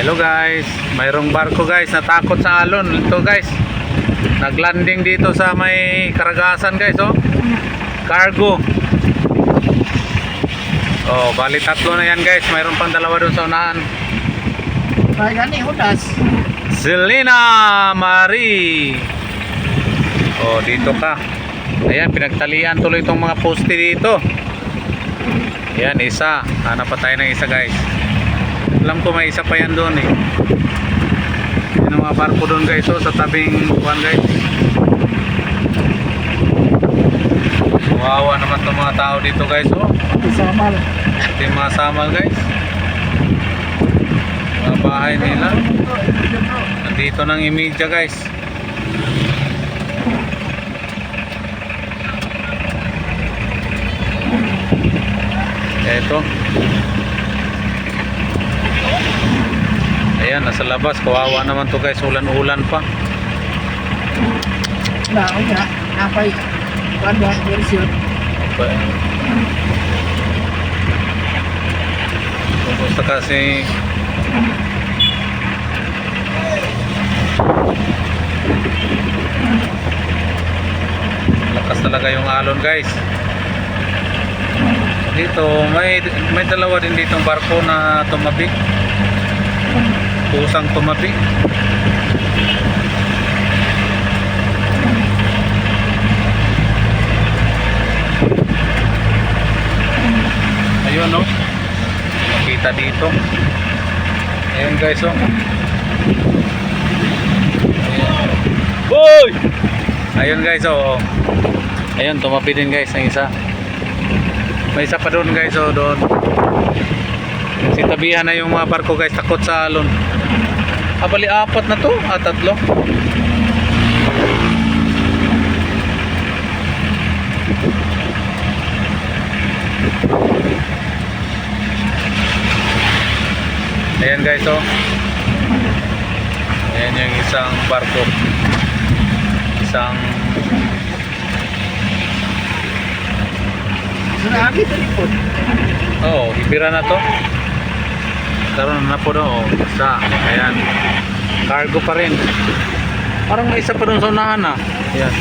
Hello guys, mayroong barko guys natakot sa alon. Ito guys, naglanding dito sa may karagasan guys oh. Cargo. Oh, bali tatlo na yan guys. Mayroon pang dalawa doon sa unahan. Kaya gani, hudas. Selena Marie. Oh, dito ka. Ayan, pinagtalian tuloy itong mga poste dito. Ayan, isa. Hanap pa tayo ng isa guys. Alam ko may isa pa yan doon eh. Yan ang mga barko doon guys. Oh, sa tabing buwan guys. Wawa naman itong mga tao dito guys. Oh. Isamal. Ito yung mga samal guys. Mga bahay nila. Nandito ng imidya guys. Ayan, nasa labas. Kawawa naman to guys. Ulan-ulan pa. Naon nga. Napay. Wanda, version. Kumusta kasi lakas talaga yung alon guys dito may may dalawa din ditong barko na tumabi pusang tumabi ayun no makita dito ayun guys oh Boy! Ayun guys oh. oh. Ayun tumabi din guys ang isa. May isa pa doon guys oh doon. Sitabihan na yung mga barko guys takot sa alon. Abali apat na to, ah tatlo. Ayan guys oh. Ayan yung isang barko. Isang Sarami ito lipod. Oh, ibira na to. Karoon na po. Oh, isa. Ayan. Cargo pa rin. Parang may isa pa doon sa unahan ah. Ayan.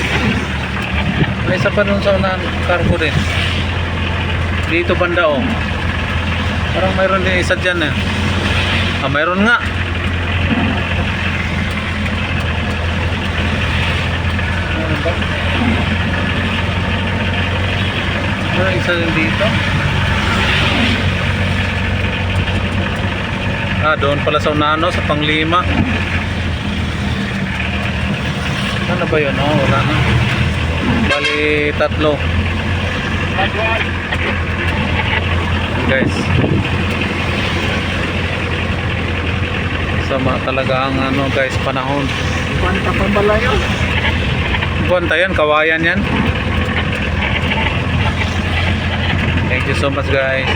May isa pa doon sa unahan. Cargo din. Dito banda oh. Parang mayroon din isa dyan eh. Ah, mayroon nga. Mayroon ba? Mayroon isa din dito. Ah, doon pala sa unano, sa panglima. Ano ba yun? Oh, wala na. Bali, tatlo. Guys. Sama talaga ang ano guys, panahon. Kwanta pa bala yun. Buwanta yan, kawayan yan. Thank you so much guys.